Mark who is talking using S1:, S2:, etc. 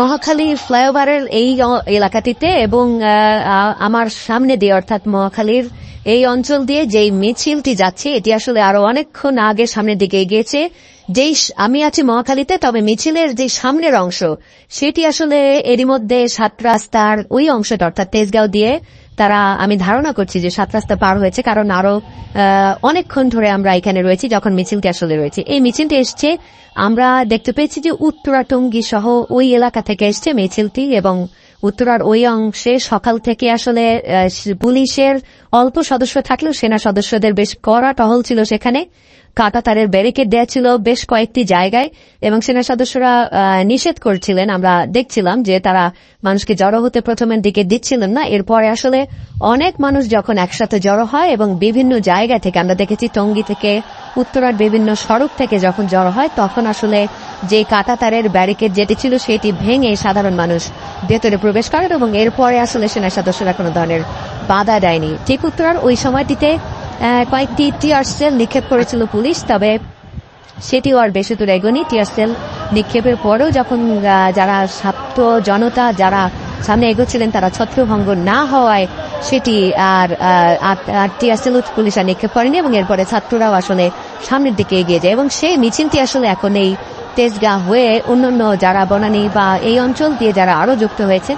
S1: মহাখালী ফ্লাইওভারের এই এলাকাটিতে এবং আমার সামনে দিয়ে, অর্থাৎ মহাখালীর এই অঞ্চল দিয়ে যেই মিছিলটি যাচ্ছে, এটি আসলে আরও অনেকক্ষণ আগে সামনের দিকে এগিয়েছে। যেই আমি আছি মহাখালীতে, তবে মিছিলের যে সামনের অংশ, সেটি আসলে এরই মধ্যে সাত রাস্তার ওই অংশটা, অর্থাৎ তেজগাঁও দিয়ে তারা, আমি ধারণা করছি যে সাত রাস্তা পার হয়েছে, কারণ আরও অনেকক্ষণ ধরে আমরা এখানে রয়েছি যখন মিছিলটি আসলে রয়েছে। এই মিছিলটি এসছে, আমরা দেখতে পেয়েছি যে উত্তরা টঙ্গি সহ ওই এলাকা থেকে এসছে মিছিলটি এবং উত্তরার ওই অংশে সকাল থেকে আসলে পুলিশের অল্প সদস্য থাকলেও সেনা সদস্যদের বেশ কড়া টহল ছিল সেখানে। কাটা তারের ব্যারিকেড দেওয়া ছিল বেশ কয়েকটি জায়গায় এবং সেনা সদস্যরা নিষেধ করছিলেন। আমরা দেখছিলাম যে তারা মানুষকে জড়ো হতে প্রথমের দিকে দিচ্ছিলেন না। এরপরে আসলে অনেক মানুষ যখন একসাথে জড়ো হয় এবং বিভিন্ন জায়গা থেকে, আমরা দেখেছি টঙ্গী থেকে উত্তরার বিভিন্ন সড়ক থেকে যখন জড়ো হয়, তখন আসলে যে কাটা তারের ব্যারিকেড যেটি ছিল সেটি ভেঙে সাধারণ মানুষ ভেতরে প্রবেশ করেন এবং এরপরে আসলে সেনা সদস্যরা কোনো ধরনের বাধা দেয়নি। ঠিক উত্তরার ওই সময়টিতে কয়েকটি টিয়ার সেল নিক্ষেপ করেছিল পুলিশ, তবে সেটিও আর বেশি দূর এগোনি টিয়ার সেল নিক্ষেপের পরেও যখন যারা ছাত্র জনতা, যারা সামনে এগোচ্ছিলেন, তারা ছত্রভঙ্গ না হওয়ায় সেটি আর টিয়ার সেল পুলিশ আর নিক্ষেপ করেনি এবং এরপরে ছাত্ররাও আসলে সামনের দিকে এগিয়ে যায় এবং সেই মিছিলটি আসলে এখন এই তেজগাঁ হয়ে অন্যান্য যারা বনানী বা এই অঞ্চল দিয়ে যারা আরও যুক্ত হয়েছে